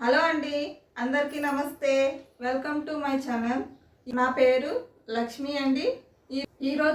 Hello అండి అందరికీ నమస్తే. వెల్కమ్ టు మై ఛానల్ నా పేరు లక్ష్మి అండి. ఈ-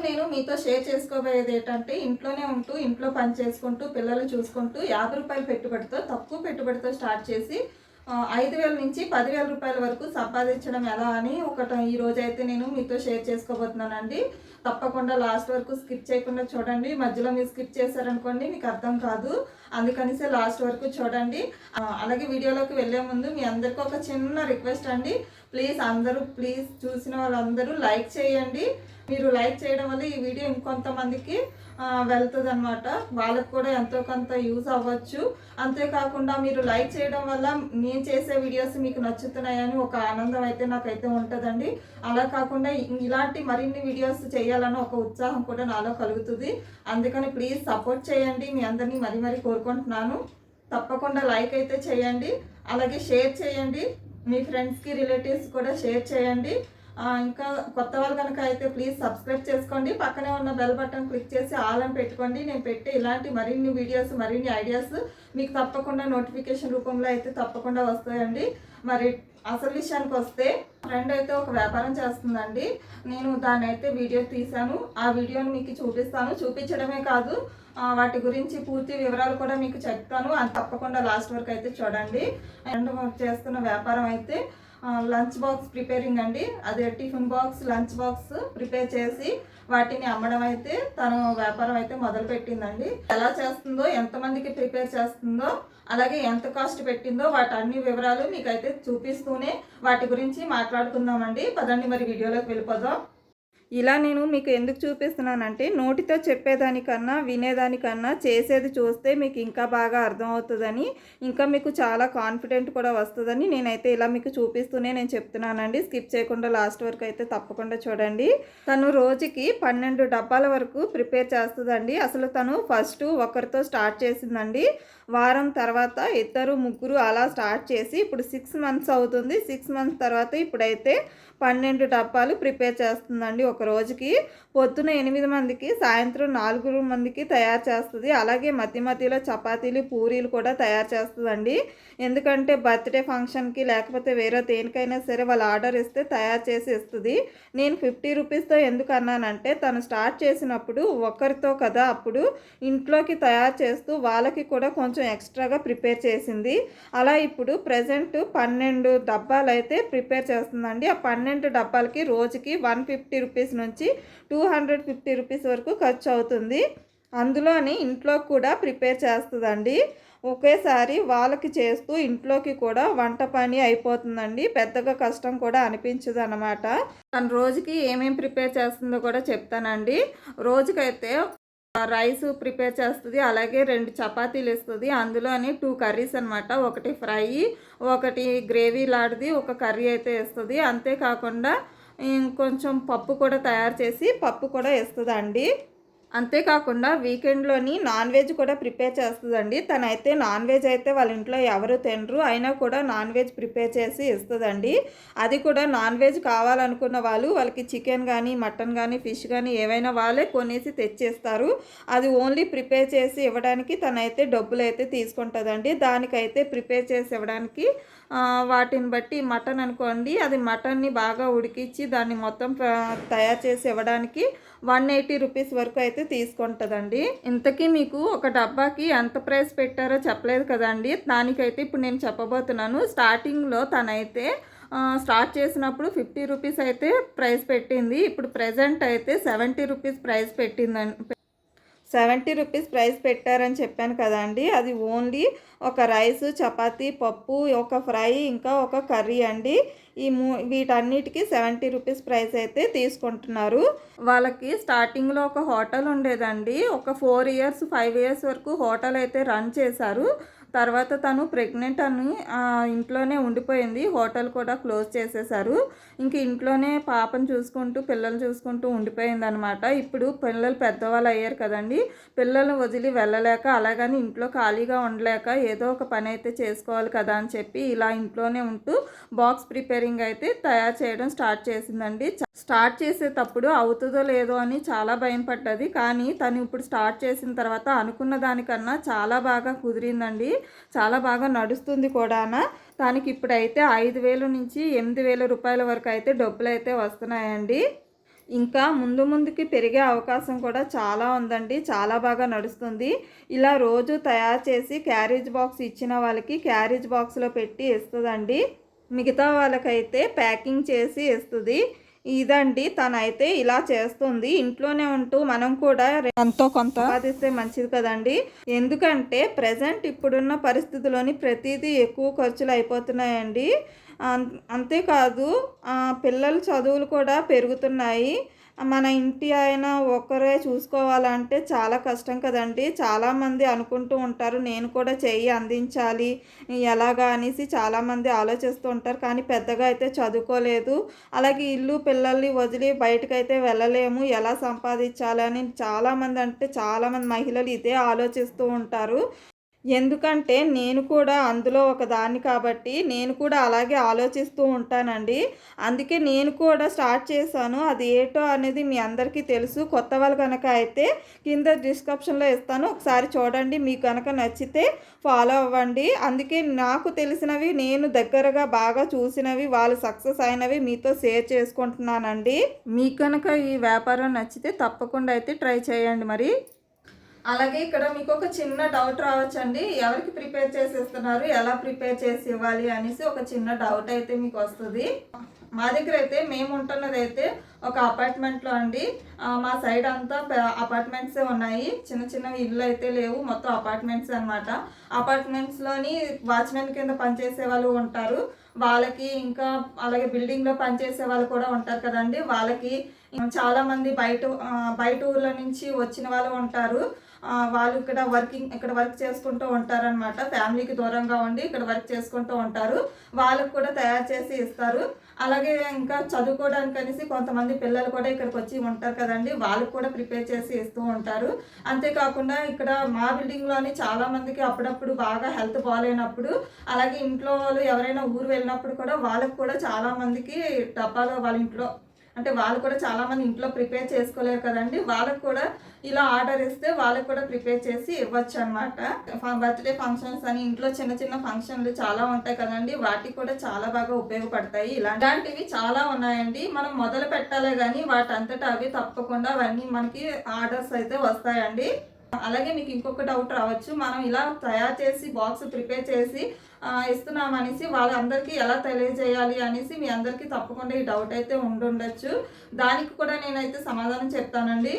నేను మీతో షేర్ చేసుకోబోయేది ఏంటంటే ఇంట్లోనే ఉంటూ ఇంట్లో పని చేసుకుంటూ పిల్లలు చూసుకుంటూ యాభై రూపాయల పెట్టుబడితో తక్కువ పెట్టుబడితో స్టార్ట్ చేసి ఐదు వేల నుంచి పదివేల రూపాయల వరకు సంపాదించడం ఎలా అని ఒకటి ఈ అయితే నేను మీతో షేర్ చేసుకోబోతున్నానండి. తప్పకుండా లాస్ట్ వరకు స్కిప్ చేయకుండా చూడండి. మధ్యలో మీరు స్కిప్ చేశారనుకోండి మీకు అర్థం కాదు. అందుకనిసే లాస్ట్ వరకు చూడండి. అలాగే వీడియోలోకి వెళ్ళే ముందు మీ అందరికీ ఒక చిన్న రిక్వెస్ట్ అండి. ప్లీజ్ అందరూ ప్లీజ్ చూసిన వాళ్ళందరూ లైక్ చేయండి. మీరు లైక్ చేయడం వల్ల ఈ వీడియో ఇంకొంతమందికి వెళ్తుంది అనమాట వాళ్ళకు కూడా ఎంతో కొంత యూజ్ అవ్వచ్చు. అంతేకాకుండా మీరు లైక్ చేయడం వల్ల నేను చేసే వీడియోస్ మీకు నచ్చుతున్నాయని ఒక ఆనందం అయితే నాకైతే ఉంటుందండి. అలా కాకుండా ఇలాంటి మరిన్ని వీడియోస్ చేయాలని ఒక ఉత్సాహం కూడా నాలో కలుగుతుంది. అందుకని ప్లీజ్ సపోర్ట్ చేయండి. మీ అందరినీ మరీ మరీ కోరుకుంటున్నాను. తప్పకుండా లైక్ అయితే చేయండి. అలాగే షేర్ చేయండి. మీ ఫ్రెండ్స్కి రిలేటివ్స్ కూడా షేర్ చేయండి. ఇంకా కొత్త వాళ్ళు కనుక అయితే ప్లీజ్ సబ్స్క్రైబ్ చేసుకోండి. పక్కనే ఉన్న బెల్ బటన్ క్లిక్ చేసి ఆల్ అని పెట్టుకోండి. నేను పెట్టే ఇలాంటి మరిన్ని వీడియోస్ మరిన్ని ఐడియాస్ మీకు తప్పకుండా నోటిఫికేషన్ రూపంలో అయితే తప్పకుండా వస్తాయండి. మరి అసలు విషయానికి వస్తే ఫ్రెండ్ అయితే ఒక వ్యాపారం చేస్తుందండి. నేను దాన్ని అయితే వీడియో తీశాను. ఆ వీడియోని మీకు చూపిస్తాను. చూపించడమే కాదు వాటి గురించి పూర్తి వివరాలు కూడా మీకు చెప్తాను. అది తప్పకుండా లాస్ట్ వరకు అయితే చూడండి. అండ్ చేస్తున్న వ్యాపారం అయితే లంచ్ బాక్స్ ప్రిపేరింగ్ అండి. అదే tiffin box lunch box prepare చేసి వాటిని అమ్మడం అయితే తను వ్యాపారం అయితే మొదలు పెట్టిందండి ఎలా చేస్తుందో ఎంతమందికి ప్రిపేర్ చేస్తుందో అలాగే ఎంత కాస్ట్ పెట్టిందో వాటి అన్ని వివరాలు మీకైతే చూపిస్తూనే వాటి గురించి మాట్లాడుకుందామండి. పదండి మరి వీడియోలోకి వెళ్ళిపోదాం. ఇలా నేను మీకు ఎందుకు చూపిస్తున్నానంటే నోటితో చెప్పేదానికన్నా వినేదానికన్నా చేసేది చూస్తే మీకు ఇంకా బాగా అర్థమవుతుందని ఇంకా మీకు చాలా కాన్ఫిడెంట్ కూడా వస్తుందని నేనైతే ఇలా మీకు చూపిస్తూనే నేను చెప్తున్నానండి. స్కిప్ చేయకుండా లాస్ట్ వరకు అయితే తప్పకుండా చూడండి. తను రోజుకి పన్నెండు డబ్బాల వరకు ప్రిపేర్ చేస్తుందండి. అసలు తను ఫస్ట్ ఒకరితో స్టార్ట్ చేసిందండి. వారం తర్వాత ఇద్దరు ముగ్గురు అలా స్టార్ట్ చేసి ఇప్పుడు సిక్స్ మంత్స్ అవుతుంది. సిక్స్ మంత్స్ తర్వాత ఇప్పుడైతే పన్నెండు డబ్బాలు ప్రిపేర్ చేస్తుందండి. ఒక రోజుకి పొద్దున ఎనిమిది మందికి సాయంత్రం నాలుగు మందికి తయారు చేస్తుంది. అలాగే మధ్య మధ్యలో చపాతీలు పూరీలు కూడా తయారు చేస్తుందండి. ఎందుకంటే బర్త్డే ఫంక్షన్కి లేకపోతే వేరే దేనికైనా సరే వాళ్ళు ఆర్డర్ ఇస్తే తయారు చేసి ఇస్తుంది. నేను ఫిఫ్టీ రూపీస్తో ఎందుకు అన్నానంటే తను స్టార్ట్ చేసినప్పుడు ఒకరితో కదా అప్పుడు ఇంట్లోకి తయారు చేస్తూ వాళ్ళకి కూడా కొంచెం ఎక్స్ట్రాగా ప్రిపేర్ చేసింది. అలా ఇప్పుడు ప్రజెంట్ పన్నెండు డబ్బాలు అయితే ప్రిపేర్ చేస్తుందండి. ఆ పన్నెండు డబ్బాలకి రోజుకి వన్ ఫిఫ్టీ రూపీస్ నుంచి టూ హండ్రెడ్ ఫిఫ్టీ రూపీస్ వరకు ఖర్చు అవుతుంది. అందులోని ఇంట్లో కూడా ప్రిపేర్ చేస్తుందండి. ఒకేసారి వాళ్ళకి చేస్తూ ఇంట్లోకి కూడా వంట పని అయిపోతుందండి. పెద్దగా కష్టం కూడా అనిపించదు అనమాట తను రోజుకి ఏమేమి ప్రిపేర్ చేస్తుందో కూడా చెప్తానండి. రోజుకైతే రైస్ ప్రిపేర్ చేస్తుంది అలాగే రెండు చపాతీలు ఇస్తుంది అందులోని టూ కర్రీస్ అనమాట ఒకటి ఫ్రై ఒకటి గ్రేవీ లాంటిది ఒక కర్రీ అయితే ఇస్తుంది అంతేకాకుండా ఇంకొంచెం పప్పు కూడా తయారు చేసి పప్పు కూడా ఇస్తుందండి అంతేకాకుండా వీకెండ్లోని నాన్ వెజ్ కూడా ప్రిపేర్ చేస్తుందండి. తనైతే నాన్ వెజ్ అయితే వాళ్ళ ఇంట్లో ఎవరు తినరు. అయినా కూడా నాన్ వెజ్ ప్రిపేర్ చేసి ఇస్తుందండి. అది కూడా నాన్ వెజ్ కావాలనుకున్న వాళ్ళు వాళ్ళకి చికెన్ కానీ మటన్ కానీ ఫిష్ కానీ ఏవైనా వాళ్ళే కొనేసి తెచ్చేస్తారు. అది ఓన్లీ ప్రిపేర్ చేసి ఇవ్వడానికి తనైతే డబ్బులు అయితే తీసుకుంటుందండి. దానికైతే ప్రిపేర్ చేసి ఇవ్వడానికి వాటిని బట్టి మటన్ అనుకోండి. అది మటన్ని బాగా ఉడికించి దాన్ని మొత్తం తయారు చేసి ఇవ్వడానికి వన్ ఎయిటీ రూపీస్ వరకు అయితే తీసుకుంటుందండి. ఇంతకీ మీకు ఒక డబ్బాకి ఎంత ప్రైస్ పెట్టారో చెప్పలేదు కదండి. దానికైతే ఇప్పుడు నేను చెప్పబోతున్నాను. స్టార్టింగ్లో తనైతే స్టార్ట్ చేసినప్పుడు ఫిఫ్టీ రూపీస్ అయితే ప్రైస్ పెట్టింది. ఇప్పుడు ప్రజెంట్ అయితే సెవెంటీ రూపీస్ ప్రైస్ పెట్టిందండి. సెవెంటీ రూపీస్ ప్రైస్ పెట్టారని చెప్పాను కదండి. అది ఓన్లీ ఒక రైస్ చపాతీ పప్పు ఒక ఫ్రై ఇంకా ఒక కర్రీ అండి. ఈ మూ వీటన్నిటికీ సెవెంటీ రూపీస్ ప్రైస్ అయితే తీసుకుంటున్నారు. వాళ్ళకి స్టార్టింగ్లో ఒక హోటల్ ఉండేదండి. ఒక ఫోర్ ఇయర్స్ ఫైవ్ ఇయర్స్ వరకు హోటల్ అయితే రన్ చేశారు. తర్వాత తను ప్రెగ్నెంట్ అని ఇంట్లోనే ఉండిపోయింది. హోటల్ కూడా క్లోజ్ చేసేశారు ఇంక ఇంట్లోనే పాపను చూసుకుంటూ పిల్లలు చూసుకుంటూ ఉండిపోయింది అనమాట ఇప్పుడు పిల్లలు పెద్దవాళ్ళు అయ్యారు కదండి. పిల్లల్ని వదిలి వెళ్ళలేక అలాగని ఇంట్లో ఖాళీగా ఉండలేక ఏదో ఒక పని అయితే చేసుకోవాలి కదా అని చెప్పి ఇలా ఇంట్లోనే ఉంటూ బాక్స్ ప్రిపేరింగ్ అయితే తయారు చేయడం స్టార్ట్ చేసిందండి. స్టార్ట్ చేసేటప్పుడు అవుతుందో లేదో అని చాలా భయం పడ్డది కానీ తను ఇప్పుడు స్టార్ట్ చేసిన తర్వాత అనుకున్న దానికన్నా చాలా బాగా కుదిరిందండి. చాలా బాగా నడుస్తుంది కూడా దానికి ఇప్పుడైతే ఐదు వేల నుంచి ఎనిమిది వేల రూపాయల వరకు అయితే డబ్బులు అయితే వస్తున్నాయండి. ఇంకా ముందు ముందుకి పెరిగే అవకాశం కూడా చాలా ఉందండి. చాలా బాగా నడుస్తుంది. ఇలా రోజు తయారు చేసి క్యారేజ్ బాక్స్ ఇచ్చిన వాళ్ళకి క్యారేజ్ బాక్స్లో పెట్టి ఇస్తుందండి. మిగతా వాళ్ళకైతే ప్యాకింగ్ చేసి ఇస్తుంది. ఇదండి తనైతే ఇలా చేస్తుంది. ఇంట్లోనే ఉంటూ మనం కూడా ఎంతో కొంత సంపాదిస్తే మంచిది కదండి. ఎందుకంటే ప్రజెంట్ ఇప్పుడున్న పరిస్థితుల్లోని ప్రతిదీ ఎక్కువ ఖర్చులు అయిపోతున్నాయండి. అంతేకాదు పిల్లల చదువులు కూడా పెరుగుతున్నాయి. మన ఇంటి ఆయన ఒక్కరే చూసుకోవాలంటే చాలా కష్టం కదండి. చాలామంది అనుకుంటూ ఉంటారు నేను కూడా చెయ్యి అందించాలి ఎలాగా అనేసి చాలామంది ఆలోచిస్తూ ఉంటారు. కానీ పెద్దగా అయితే చదువుకోలేదు. అలాగే ఇల్లు పిల్లల్ని వదిలి బయటకైతే వెళ్ళలేము. ఎలా సంపాదించాలని చాలామంది అంటే చాలామంది మహిళలు ఇదే ఆలోచిస్తూ ఉంటారు. ఎందుకంటే నేను కూడా అందులో ఒక దాన్ని కాబట్టి నేను కూడా అలాగే ఆలోచిస్తూ ఉంటానండి. అందుకే నేను కూడా స్టార్ట్ చేశాను. అది ఏటో అనేది మీ అందరికీ తెలుసు. కొత్త వాళ్ళు కనుక అయితే కింద డిస్క్రిప్షన్లో ఇస్తాను. ఒకసారి చూడండి. మీకు కనుక నచ్చితే ఫాలో అవ్వండి. అందుకే నాకు తెలిసినవి నేను దగ్గరగా బాగా చూసినవి వాళ్ళు సక్సెస్ అయినవి మీతో షేర్ చేసుకుంటున్నానండి. మీకు కనుక ఈ వ్యాపారం నచ్చితే తప్పకుండా అయితే ట్రై చేయండి మరి. అలాగే ఇక్కడ మీకు ఒక చిన్న డౌట్ రావచ్చండి. ఎవరికి ప్రిపేర్ చేసి ఇస్తున్నారు ఎలా ప్రిపేర్ చేసి ఇవ్వాలి అనేసి ఒక చిన్న డౌట్ అయితే మీకు వస్తుంది మా దగ్గర అయితే మేము ఉంటున్నది అయితే ఒక అపార్ట్మెంట్లో అండి. మా సైడ్ అంతా అపార్ట్మెంట్సే ఉన్నాయి. చిన్న చిన్న ఇల్లు అయితే లేవు. మొత్తం అపార్ట్మెంట్స్ అనమాట అపార్ట్మెంట్స్లోని వాచ్మెన్ కింద పనిచేసే వాళ్ళు ఉంటారు. వాళ్ళకి ఇంకా అలాగే బిల్డింగ్లో పనిచేసే వాళ్ళు కూడా ఉంటారు కదండి. వాళ్ళకి చాలామంది బయట బయట ఊర్ల నుంచి వచ్చిన వాళ్ళు ఉంటారు. వాళ్ళు ఇక్కడ వర్కింగ్ ఇక్కడ వర్క్ చేసుకుంటూ ఉంటారనమాట ఫ్యామిలీకి దూరంగా ఉండి ఇక్కడ వర్క్ చేసుకుంటూ ఉంటారు. వాళ్ళకు కూడా తయారు చేసి ఇస్తారు. అలాగే ఇంకా చదువుకోవడానికి అనేసి కొంతమంది పిల్లలు కూడా ఇక్కడికి వచ్చి ఉంటారు కదండి. వాళ్ళకు కూడా ప్రిపేర్ చేసి ఇస్తూ ఉంటారు. అంతేకాకుండా ఇక్కడ మా బిల్డింగ్లోని చాలామందికి అప్పుడప్పుడు బాగా హెల్త్ బాగాలేనప్పుడు అలాగే ఇంట్లో వాళ్ళు ఎవరైనా ఊరు వెళ్ళినప్పుడు కూడా వాళ్ళకు కూడా చాలామందికి డబ్బాలో వాళ్ళ ఇంట్లో అంటే వాళ్ళు కూడా చాలామంది ఇంట్లో ప్రిపేర్ చేసుకోలేరు కదండి. వాళ్ళకు కూడా ఇలా ఆర్డర్ ఇస్తే వాళ్ళకు కూడా ప్రిపేర్ చేసి ఇవ్వచ్చు అనమాట బర్త్డే ఫంక్షన్స్ అని ఇంట్లో చిన్న చిన్న ఫంక్షన్లు చాలా ఉంటాయి కదండి. వాటికి కూడా చాలా బాగా ఉపయోగపడతాయి. ఇలాంటివి చాలా ఉన్నాయండి. మనం మొదలు పెట్టాలే కానీ వాటంతటా అవి తప్పకుండా అవన్నీ మనకి ఆర్డర్స్ అయితే వస్తాయండి. అలాగే మీకు ఇంకొక డౌట్ రావచ్చు. మనం ఇలా తయారు చేసి బాక్స్ ప్రిపేర్ చేసి ఇస్తున్నాం అనేసి వాళ్ళందరికీ ఎలా తెలియజేయాలి అనేసి మీ అందరికీ తప్పకుండా ఈ డౌట్ అయితే ఉండుండొచ్చు. దానికి కూడా నేనైతే సమాధానం చెప్తానండి.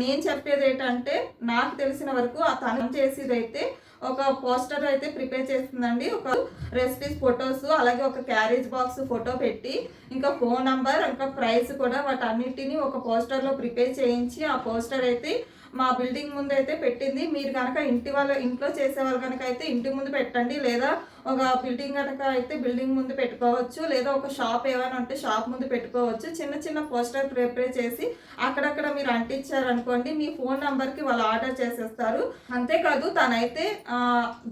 నేను చెప్పేది ఏంటంటే నాకు తెలిసిన వరకు ఆ తను చేసేది అయితే ఒక పోస్టర్ అయితే ప్రిపేర్ చేస్తుందండి. ఒక రెసిపీస్ ఫొటోస్ అలాగే ఒక క్యారేజ్ బాక్స్ ఫోటో పెట్టి ఇంకా ఫోన్ నంబర్ ఇంకా ప్రైస్ కూడా వాటన్నిటిని ఒక పోస్టర్లో ప్రిపేర్ చేయించి ఆ పోస్టర్ అయితే మా బిల్డింగ్ ముందు అయితే పెట్టింది. మీరు కనుక ఇంటి వాళ్ళ ఇంట్లో చేసే వాళ్ళు కనుక అయితే ఇంటి ముందు పెట్టండి. లేదా ఒక బిల్డింగ్ కనుక అయితే బిల్డింగ్ ముందు పెట్టుకోవచ్చు. లేదా ఒక షాప్ ఏమైనా ఉంటే షాప్ ముందు పెట్టుకోవచ్చు. చిన్న చిన్న పోస్టర్ ప్రిపేర్ చేసి అక్కడక్కడ మీరు అంటించారనుకోండి మీ ఫోన్ నంబర్కి వాళ్ళు ఆర్డర్ చేసేస్తారు. అంతేకాదు తనైతే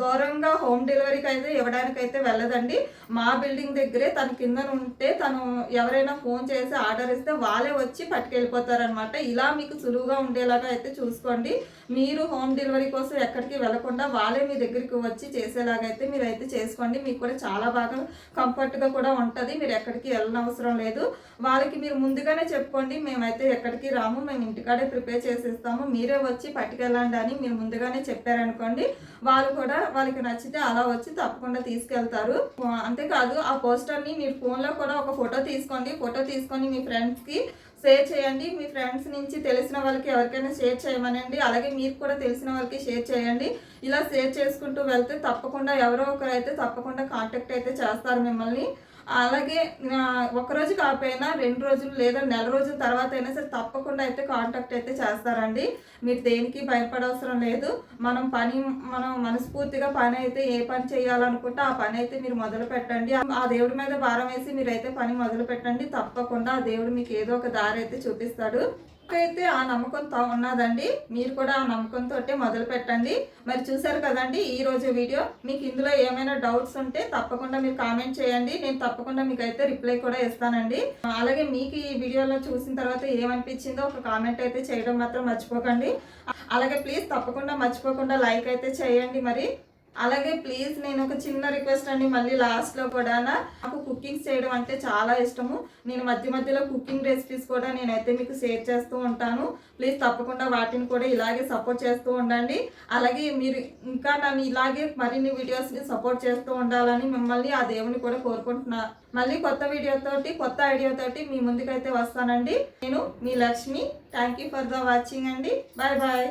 దూరంగా హోమ్ డెలివరీకి అయితే ఇవ్వడానికి అయితే వెళ్ళదండి. మా బిల్డింగ్ దగ్గరే తన కింద ఉంటే తను ఎవరైనా ఫోన్ చేసి ఆర్డర్ ఇస్తే వాళ్ళే వచ్చి పట్టుకెళ్ళిపోతారనమాట ఇలా మీకు సులువుగా ఉండేలాగా అయితే చూసుకోండి. మీరు హోమ్ డెలివరీ కోసం ఎక్కడికి వెళ్ళకుండా వాళ్ళే మీ దగ్గరికి వచ్చి చేసేలాగా అయితే మీరు అయితే చేసుకోండి. మీకు కూడా చాలా బాగా కంఫర్ట్గా కూడా ఉంటుంది. మీరు ఎక్కడికి వెళ్ళనవసరం లేదు. వాళ్ళకి మీరు ముందుగానే చెప్పుకోండి. మేమైతే ఎక్కడికి రాము. మేము ఇంటికాడే ప్రిపేర్ చేసేస్తాము. మీరే వచ్చి పట్టుకెళ్ళండి అని మీరు ముందుగానే చెప్పారనుకోండి. వాళ్ళు కూడా వాళ్ళకి నచ్చితే అలా వచ్చి తప్పకుండా తీసుకెళ్తారు. అంతేకాదు ఆ పోస్టర్ని మీరు ఫోన్లో కూడా ఒక ఫోటో తీసుకోండి. ఫోటో తీసుకొని మీ ఫ్రెండ్స్కి షేర్ చేయండి. మీ ఫ్రెండ్స్ నుంచి తెలిసిన వాళ్ళకి ఎవరికైనా షేర్ చేయమనండి. అలాగే మీరు కూడా తెలిసిన వాళ్ళకి షేర్ చేయండి. ఇలా షేర్ చేసుకుంటూ వెళ్తే తప్పకుండా ఎవరో ఒకరు అయితే తప్పకుండా కాంటాక్ట్ అయితే చేస్తారు మిమ్మల్ని. అలాగే ఒక రోజు కాకపోయినా రెండు రోజులు లేదా నెల రోజుల తర్వాత అయినా సరే తప్పకుండా అయితే కాంటాక్ట్ అయితే చేస్తారండి. మీరు దేనికి భయపడవసరం లేదు. మనం పని మనం మనస్ఫూర్తిగా పని అయితే ఏ పని చేయాలనుకుంటే ఆ పని అయితే మీరు మొదలు పెట్టండి. ఆ దేవుడి మీద భారం వేసి మీరైతే పని మొదలు పెట్టండి. తప్పకుండా ఆ దేవుడు మీకు ఏదో ఒక దారి అయితే చూపిస్తాడు. అయితే ఆ నమ్మకంతో ఉన్నదండి. మీరు కూడా ఆ నమ్మకంతో మొదలు పెట్టండి. మరి చూసారు కదండి ఈ రోజు వీడియో. మీకు ఇందులో ఏమైనా డౌట్స్ ఉంటే తప్పకుండా మీరు కామెంట్ చేయండి. నేను తప్పకుండా మీకు అయితే రిప్లై కూడా ఇస్తానండి. అలాగే మీకు ఈ వీడియోలో చూసిన తర్వాత ఏమనిపించిందో ఒక కామెంట్ అయితే చేయడం మాత్రం మర్చిపోకండి. అలాగే ప్లీజ్ తప్పకుండా మర్చిపోకుండా లైక్ అయితే చేయండి మరి. అలాగే ప్లీజ్ నేను ఒక చిన్న రిక్వెస్ట్ అండి మళ్ళీ లాస్ట్లో కూడా నాకు కుకింగ్ చేయడం అంటే చాలా ఇష్టము. నేను మధ్య మధ్యలో కుకింగ్ రెసిపీస్ కూడా నేనైతే మీకు షేర్ చేస్తూ ఉంటాను. ప్లీజ్ తప్పకుండా వాటిని కూడా ఇలాగే సపోర్ట్ చేస్తూ ఉండండి. అలాగే మీరు ఇంకా నన్ను ఇలాగే మరిన్ని వీడియోస్ని సపోర్ట్ చేస్తూ ఉండాలని మిమ్మల్ని ఆ దేవుని కూడా కోరుకుంటున్నా. మళ్ళీ కొత్త వీడియోతోటి కొత్త ఐడియాతోటి మీ ముందుకైతే వస్తానండి. నేను మీ Lakshmi. Thank you for the watching అండి. Bye bye